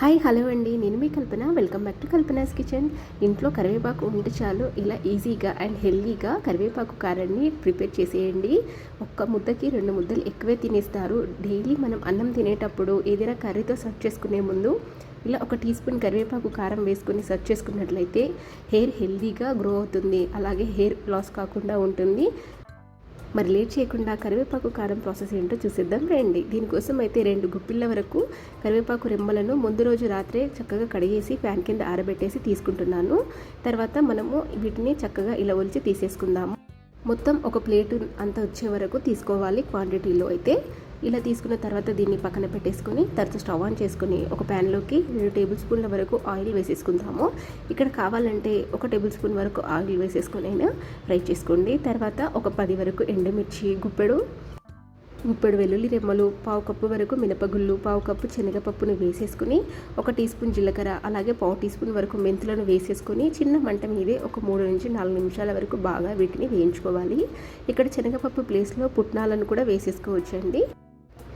Hi hello అండి. నేను మీ Kalpana. Welcome back to Kalpana's kitchen. ఇంట్లో కరివేపాకు ఉంటే చాలు. ఇలా ఈజీగా అండ్ హెల్దీగా కరివేపాకు కారాన్ని ప్రిపేర్ చేసేయండి. ఒక్క ముద్దకి రెండు ముద్దలు ఎక్కువే తినేస్తారు. డైలీ మనం అన్నం తినేటప్పుడు ఏదైనా కర్రీతో సర్వ్ చేసుకునే ముందు ఇలా ఒక టీ స్పూన్ కరివేపాకు కారం వేసుకొని సర్వ్ చేసుకున్నట్లయితే హెయిర్ హెల్దీగా గ్రో అవుతుంది. అలాగే హెయిర్ లాస్ కాకుండా ఉంటుంది. మరి లేట్ చేయకుండా కరివేపాకు కారం ప్రాసెస్ ఏంటో చూసేద్దాం రండి. దీనికోసం అయితే రెండు గుప్పిళ్ళ వరకు కరివేపాకు రెమ్మలను ముందు రోజు రాత్రే చక్కగా కడిగేసి ఫ్యాన్ కింద ఆరబెట్టేసి తీసుకుంటున్నాను. తర్వాత మనము వీటిని చక్కగా ఇలా ఒలిచి తీసేసుకుందాము. మొత్తం ఒక ప్లేట్ అంత వచ్చే వరకు తీసుకోవాలి క్వాంటిటీలో అయితే. ఇలా తీసుకున్న తర్వాత దీన్ని పక్కన పెట్టేసుకొని తర్వాత స్టవ్ ఆన్ చేసుకొని ఒక ప్యాన్లోకి రెండు టేబుల్ స్పూన్ల వరకు ఆయిల్ వేసేసుకుందాము. ఇక్కడ కావాలంటే ఒక టేబుల్ స్పూన్ వరకు ఆయిల్ వేసేసుకొని అయినా ఫ్రై చేసుకోండి. తర్వాత ఒక పది వరకు ఎండుమిర్చి గుప్పెడు గుప్పెడు వెల్లుల్లి రెమ్మలు పావు కప్పు వరకు మినపగుళ్ళు పావు కప్పు శనగపప్పును వేసేసుకుని ఒక టీ స్పూన్ జీలకర్ర అలాగే పావు టీ స్పూన్ వరకు మెంతులను వేసేసుకొని చిన్న మంట మీదే ఒక మూడు నుంచి నాలుగు నిమిషాల వరకు బాగా వీటిని వేయించుకోవాలి. ఇక్కడ శనగపప్పు ప్లేస్లో పుట్నాలను కూడా వేసేసుకోవచ్చండి.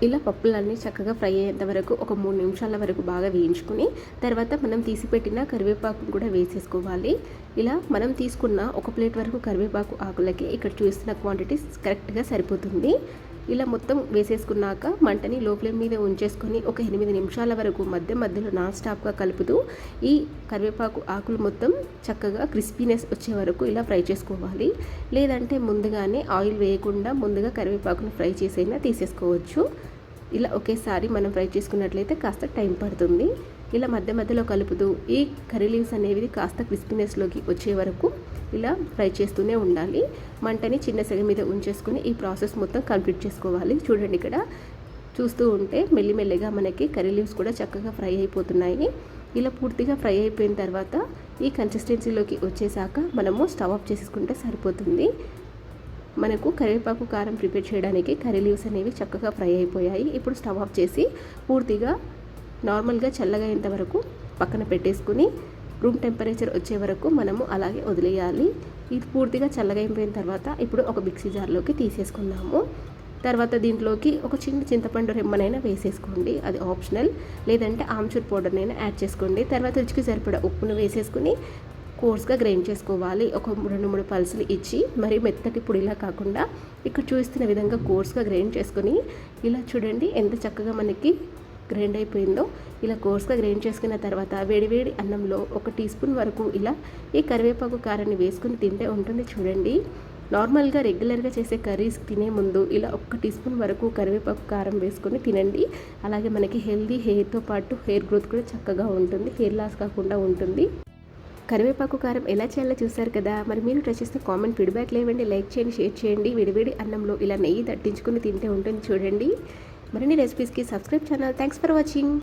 ఇలా పప్పులన్నీ చక్కగా ఫ్రై అయ్యేంత వరకు ఒక మూడు నిమిషాల వరకు బాగా వేయించుకుని తర్వాత మనం తీసిపెట్టిన కరివేపాకు కూడా వేసేసుకోవాలి. ఇలా మనం తీసుకున్న ఒక ప్లేట్ వరకు కరివేపాకు ఆకులకి ఇక్కడ చూస్తున్న క్వాంటిటీ కరెక్ట్గా సరిపోతుంది. ఇలా మొత్తం వేసేసుకున్నాక మంటని లో ఫ్లేమ్ మీద ఉంచేసుకొని ఒక ఎనిమిది నిమిషాల వరకు మధ్య మధ్యలో నాన్ స్టాప్గా కలుపుతూ ఈ కరివేపాకు ఆకులు మొత్తం చక్కగా క్రిస్పీనెస్ వచ్చే వరకు ఇలా ఫ్రై చేసుకోవాలి. లేదంటే ముందుగానే ఆయిల్ వేయకుండా ముందుగా కరివేపాకును ఫ్రై చేసైనా తీసేసుకోవచ్చు. ఇలా ఒకేసారి మనం ఫ్రై చేసుకున్నట్లయితే కాస్త టైం పడుతుంది. ఇలా మధ్య మధ్యలో కలుపుతూ ఈ కర్రీ లీవ్స్ అనేవి కాస్త క్రిస్పీనెస్లోకి వచ్చే వరకు ఇలా ఫ్రై చేస్తూనే ఉండాలి. మంటని చిన్న సెగ మీద ఉంచేసుకుని ఈ ప్రాసెస్ మొత్తం కంప్లీట్ చేసుకోవాలి. చూడండి ఇక్కడ చూస్తూ ఉంటే మెల్లిమెల్లిగా మనకి కర్రీ లీవ్స్ కూడా చక్కగా ఫ్రై అయిపోతున్నాయి. ఇలా పూర్తిగా ఫ్రై అయిపోయిన తర్వాత ఈ కన్సిస్టెన్సీలోకి వచ్చేసాక మనము స్టవ్ ఆఫ్ చేసుకుంటే సరిపోతుంది. మనకు కరివేపాకు కారం ప్రిపేర్ చేయడానికి కర్రీ లీవ్స్ అనేవి చక్కగా ఫ్రై అయిపోయాయి. ఇప్పుడు స్టవ్ ఆఫ్ చేసి పూర్తిగా నార్మల్గా చల్లగా అయ్యేంత వరకు పక్కన పెట్టేసుకుని రూమ్ టెంపరేచర్ వచ్చే వరకు మనము అలాగే వదిలేయాలి. ఇది పూర్తిగా చల్లగా అయిపోయిన తర్వాత ఇప్పుడు ఒక మిక్సీ జార్లోకి తీసేసుకుందాము. తర్వాత దీంట్లోకి ఒక చిన్న చింతపండు రెమ్మనైనా వేసేసుకోండి. అది ఆప్షనల్. లేదంటే ఆమ్చూర్ పౌడర్నైనా యాడ్ చేసుకోండి. తర్వాత రుచికి సరిపడా ఉప్పును వేసేసుకుని కోర్స్గా గ్రైండ్ చేసుకోవాలి. ఒక రెండు మూడు పల్సులు ఇచ్చి మరి మెత్తటి పొడిలా కాకుండా ఇక్కడ చూస్తున్న విధంగా కోర్స్గా గ్రైండ్ చేసుకొని ఇలా చూడండి ఎంత చక్కగా మనకి గ్రైండ్ అయిపోయిందో ఇలా కోర్స్గా గ్రైండ్ చేసుకున్న తర్వాత వేడివేడి అన్నంలో ఒక టీ స్పూన్ వరకు ఇలా ఈ కరివేపాకు కారాన్ని వేసుకుని తింటే ఉంటుంది చూడండి. నార్మల్గా రెగ్యులర్గా చేసే కర్రీస్ తినే ముందు ఇలా ఒక్క టీ స్పూన్ వరకు కరివేపాకు కారం వేసుకొని తినండి. అలాగే మనకి హెల్దీ హెయిర్తో పాటు హెయిర్ గ్రోత్ కూడా చక్కగా ఉంటుంది హెయిర్ లాస్ కాకుండా ఉంటుంది. కరివేపాకు కారం ఎలా చేయాలో చూసారు కదా? మరి మీరు ట్రై చేస్తే కామెంట్ ఫీడ్బ్యాక్ లేవండి. లైక్ చేయండి షేర్ చేయండి. విడివిడి అన్నంలో ఇలా నెయ్యి దట్టించుకుని తింటే ఉంటుంది చూడండి. మరిన్ని రెసిపీస్కి subscribe channel thanks for watching